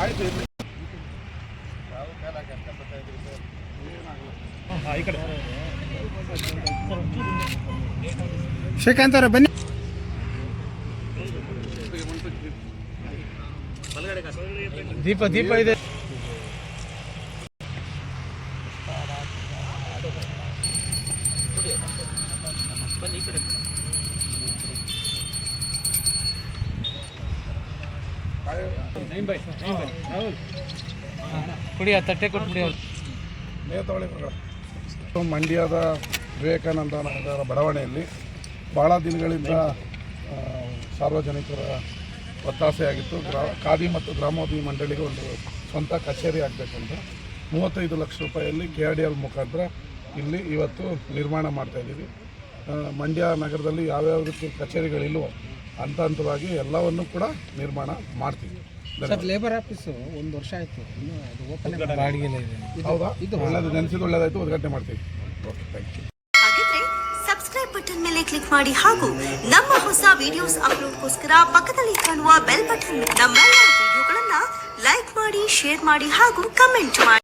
ಆಯ್ತು ಶ್ರೀಕಾಂತ್ ಅವರೇ ಬನ್ನಿ. ದೀಪ ದೀಪ ಇದೆ. ಕುಡಿ ಆ ತಟ್ಟೆ ಕೊಟ್ಟು ಮಂಡ್ಯದ ವಿವೇಕಾನಂದ ನಗರ ಬಡಾವಣೆಯಲ್ಲಿ ಭಾಳ ದಿನಗಳಿಂದ ಸಾರ್ವಜನಿಕರ ಒತ್ತಾಸೆಯಾಗಿತ್ತು. ಗ್ರಾ, ಖಾದಿ ಮತ್ತು ಗ್ರಾಮೋದಿ ಮಂಡಳಿಗೆ ಒಂದು ಸ್ವಂತ ಕಚೇರಿ ಆಗಬೇಕಂತ. ಮೂವತ್ತೈದು ಲಕ್ಷ ರೂಪಾಯಿಯಲ್ಲಿ ಕೆ ಆರ್ ಡಿ ಎಲ್ ಮುಖಾಂತರ ಇಲ್ಲಿ ಇವತ್ತು ನಿರ್ಮಾಣ ಮಾಡ್ತಾಯಿದ್ದೀವಿ ಮಂಡ್ಯ ನಗರದಲ್ಲಿ ಯಾವ್ಯಾವ ರೀತಿ ಕಚೇರಿಗಳಿಲ್ವೋ ಹಂತ ಹಂತವಾಗಿ ಎಲ್ಲವನ್ನು ಕೂಡ ನಿರ್ಮಾಣ ಮಾಡ್ತೀವಿ. ಸರ್ ಲೇಬರ್ ಆಫೀಸು ಒಂದು ವರ್ಷ ಆಯಿತು. ಇನ್ನೂ ಅದು ಓಪನ್ ಬಾಡಿಗೆಲ್ಲ ಇದೆ. ಹೌದಾ? ಇದು ಒಳ್ಳೇದು ನೆನೆಸಿದ್ದು ಒಳ್ಳೇದಾಯಿತು ಉದ್ಘಾಟನೆ ಮಾಡ್ತೀವಿ. ಓಕೆ ಥ್ಯಾಂಕ್ ಯು ಹಾಗಿದ್ರೆ ಸಬ್ಸ್ಕ್ರೈಬ್ ಬಟನ್ ಮೇಲೆ ಕ್ಲಿಕ್ ಮಾಡಿ ಹಾಗೂ ನಮ್ಮ ಹೊಸ ವಿಡಿಯೋಸ್ ಅಪ್ಲೋಡ್ಗೋಸ್ಕರ ಪಕ್ಕದಲ್ಲಿ ಕಾಣುವ ಬೆಲ್ ಬಟನ್ ನಮ್ಮೆಲ್ಲ ವಿಡಿಯೋಗಳನ್ನ ಲೈಕ್ ಮಾಡಿ ಶೇರ್ ಮಾಡಿ ಹಾಗೂ ಕಮೆಂಟ್ ಮಾಡಿ.